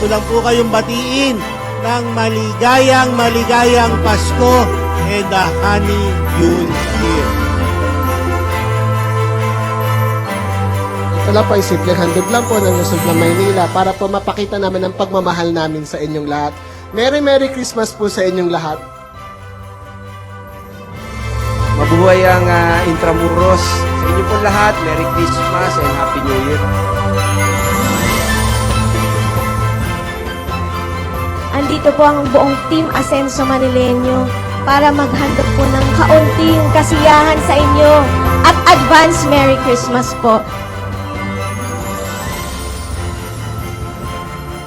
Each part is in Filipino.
Ko lang po kayong batiin ng maligayang maligayang Pasko and the Honey Yule Year. Ito lang po ay simpleng handog lang po ng Luzon ng Maynila para po mapakita namin ang pagmamahal namin sa inyong lahat. Merry Merry Christmas po sa inyong lahat. Mabuhay ang ah, Intramuros. Sa inyo po lahat, Merry Christmas and Happy New Year. Andito po ang buong Team Asenso Manileño para maghandog po ng kaunting kasiyahan sa inyo at advance Merry Christmas po.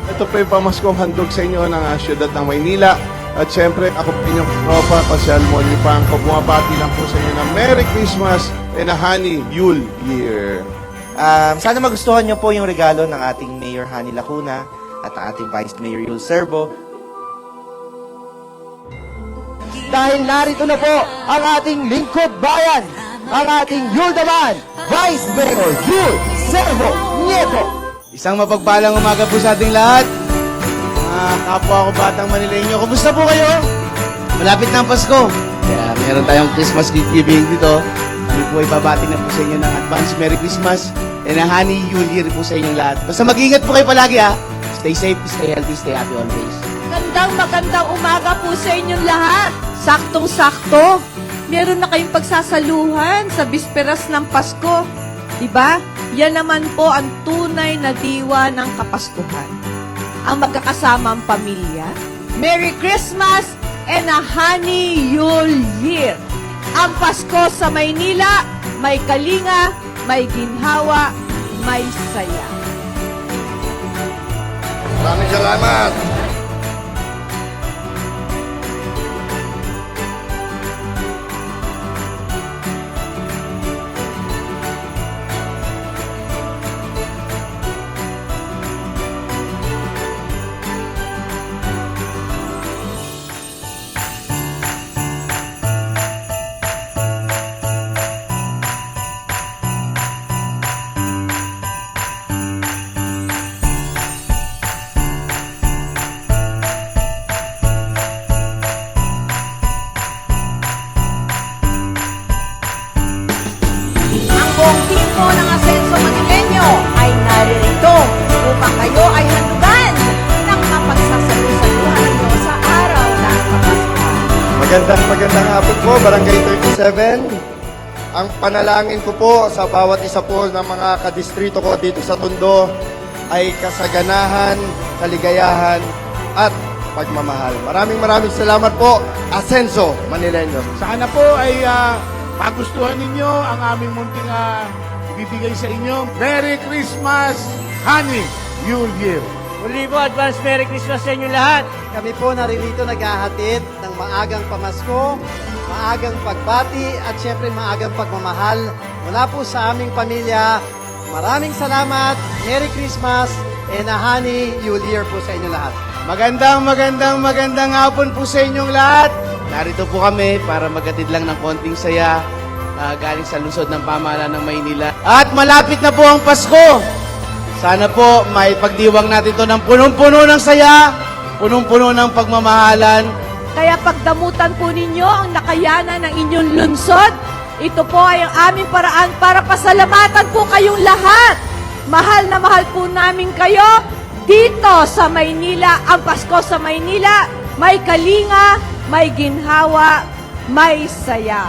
Ito po yung pamaskong handog sa inyo ng ah, syudad ng Maynila. At syempre, ako po inyong tropa, Pasyal Molly Pangko. Bumabati lang po sa inyo ng Merry Christmas and a Honey Yule Year. Um, sana magustuhan niyo po yung regalo ng ating Mayor Hani Lacuna at ang ating Vice Mayor Yul Servo. Dahil narito na po ang ating lingkod bayan, ang ating Yuldaman, Vice Mayor Yul Servo Nieto. Isang mapagpalang umaga po sa ating lahat. Mga kapwa ko batang Manileño, kumusta po kayo? Malapit na ang Pasko. Kaya meron tayong Christmas gift giving dito. Kami po ay babati na po sa inyo ng advance Merry Christmas and a Honey Yule Year po sa inyong lahat. Basta mag-ingat po kayo palagi ha. Stay safe, stay healthy, stay happy always. Magandang magandang umaga po sa inyong lahat. Saktong-sakto. Meron na kayong pagsasaluhan sa bisperas ng Pasko. Diba? Yan naman po ang tunay na diwa ng Kapaskuhan. Ang magkakasamang pamilya. Merry Christmas and a Honey Yule Year. Ang Pasko sa Maynila, may kalinga, may ginhawa, may saya. Maraming salamat! Magandang magandang hapon po, Barangay 37. Ang panalangin ko po sa bawat isa po ng mga kadistrito ko dito sa Tondo ay kasaganahan, kaligayahan, at pagmamahal. Maraming maraming salamat po, Asenso Manileño. Sana po ay ah, magustuhan ninyo ang aming munting ah, ibibigay sa inyo. Merry Christmas, Honey Yule Year. Muli po, advance Merry Christmas sa inyo lahat. Kami po naririto naghahatid ng maagang pamasko, maagang pagbati at syempre maagang pagmamahal mula po sa aming pamilya. Maraming salamat, Merry Christmas, and a honey Yule Year po sa inyo lahat. Magandang, magandang, magandang hapon po sa inyong lahat. Narito po kami para magatid lang ng konting saya ah, galing sa lungsod ng pamahalaan ng Maynila. At malapit na po ang Pasko. Sana po may pagdiwang natin to ng punong-puno ng saya, punong-puno ng pagmamahalan. Kaya pagdamutan po ninyo ang nakayanan ng inyong lungsod, ito po ay ang aming paraan para pasalamatan po kayong lahat. Mahal na mahal po namin kayo dito sa Maynila. Ang Pasko sa Maynila, may kalinga, may ginhawa, may saya.